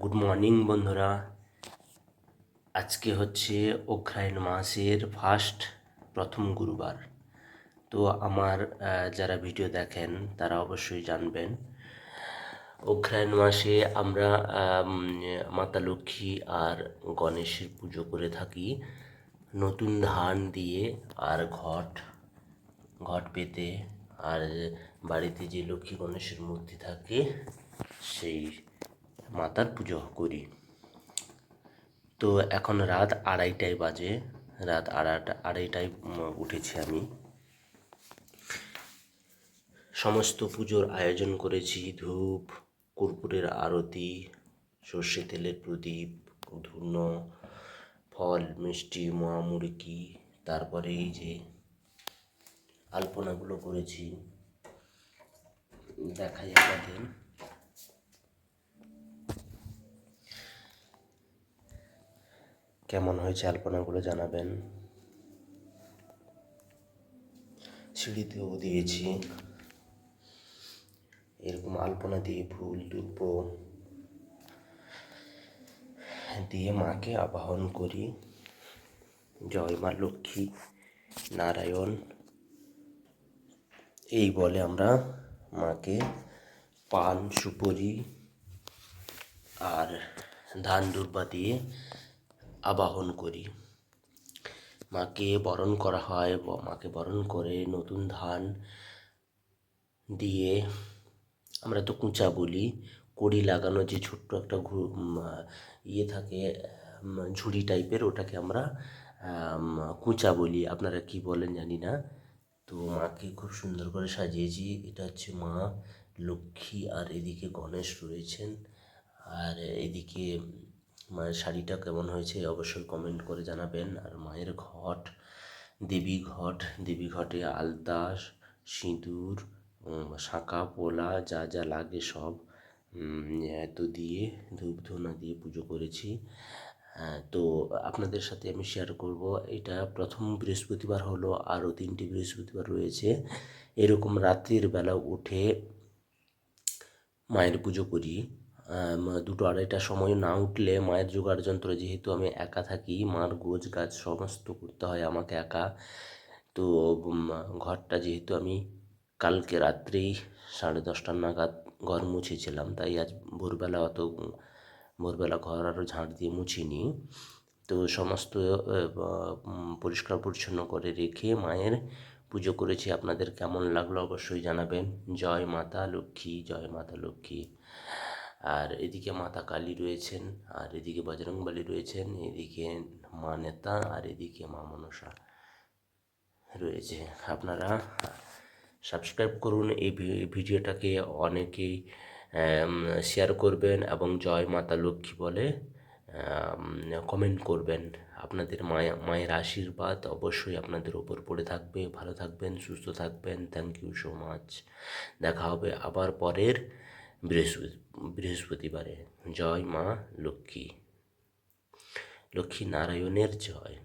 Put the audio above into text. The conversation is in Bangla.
গুড মর্নিং বন্ধুরা। আজকে হচ্ছে অগ্রায়ণ মাসের ফার্স্ট প্রথম গুরুবার। তো আমার যারা ভিডিও দেখেন তারা অবশ্যই জানবেন। অগ্রায়ণ মাসে আমরা আম, মাতা লক্ষ্মী আর গণেশের পুজো করে থাকি। নতুন ধান দিয়ে আর ঘট ঘট পেতে। আর বাড়িতে যে লক্ষ্মী গণেশের মূর্তি থাকে সেই মাতার পুজো করি। তো এখন রাত আড়াইটায় বাজে। রাত আড়াইটা, আড়াইটায় উঠেছি আমি। সমস্ত পুজোর আয়োজন করেছি। ধূপ কর্পূরের আরতি, সর্ষে তেলের প্রদীপ ধুনো ফল, মিষ্টি মোয়া মুড়কি তারপরে এই যে আলপনাগুলো করেছি। দেখাই আপনাদের। কেমন হয়েছে আলপনাগুলো জানাবেন। সিঁড়িতেও দিয়েছি। এরকম আলপনা দিয়ে ফুল ধূপ দিয়ে মাকে আবাহন করি। জয় মা লক্ষ্মী নারায়ণ। এই বলে আমরা মাকে পান, সুপরি আর ধান দুর্বা দিয়ে আবাহন করি। মাকে বরণ করা হয় মাকে বরণ করে নতুন ধান দিয়ে আমরা তো কুঁচা বলি কড়ি লাগানো যে ছোট্ট একটা ঘু- ইয়ে থাকে ঝুড়ি টাইপের ওটাকে আমরা আম, কুঁচা বলি। আপনারা কি বলেন জানি না। তো মাকে খুব সুন্দর করে সাজিয়েছি। এটা হচ্ছে মা লক্ষ্মী আর এদিকে গণেশ রয়েছেন। আর এদিকে মায়ের শাড়িটা কেমন হয়েছে অবশ্যই কমেন্ট করে জানাবেন। আর মায়ের ঘট, দেবী ঘট, দেবী ঘটে আলতা, সিঁদুর শাঁখা, পোলা, যা যা লাগে সব এত দিয়ে ধূপ ধুনা দিয়ে পুজো করেছি। তো আপনাদের সাথে আমি শেয়ার করব। এটা প্রথম বৃহস্পতিবার হলো, আরও তিনটি বৃহস্পতিবার রয়েছে। এরকম রাত্রির বেলা উঠে মায়ের পুজো করি। দুটো আড়াইটার সময় না উঠলে মায়ের জোগাড় যন্ত্র যেহেতু আমি একা থাকি, মার গোজ গাছ সমস্ত করতে হয় আমাকে একা। তো ঘরটা যেহেতু আমি কালকে রাত্রেই সাড়ে দশটার নাগাদ ঘর মুছেছিলাম, তাই আজ ভোরবেলা অত, ভোরবেলা ঘর আরও ঝাঁট দিয়ে মুছিনি। তো সমস্ত পরিষ্কার পরিচ্ছন্ন করে রেখে মায়ের পুজো করেছি। আপনাদের কেমন লাগল অবশ্যই জানাবেন। জয় মাতা লক্ষ্মী, জয় মাতা লক্ষ্মী। আর এদিকে মাতা কালী রয়েছেন, আর এদিকে বজরংবলী রয়েছেন, এদিকে মা নেতা, আর এদিকে মা মনসা রয়েছে। আপনারা সাবস্ক্রাইব করুন, এই ভিডিওটাকে অনেকেই শেয়ার করবেন এবং জয় মাতা লক্ষ্মী বলে কমেন্ট করবেন। আপনাদের মায়া, মায়ের আশীর্বাদ অবশ্যই আপনাদের ওপর পড়ে থাকবে। ভালো থাকবেন, সুস্থ থাকবেন। থ্যাংক ইউ সো মাচ দেখা হবে আবার পরের বৃহস্পতি বৃহস্পতিবারে। জয় মা লক্ষ্মী। লক্ষ্মী নারায়ণের জয়।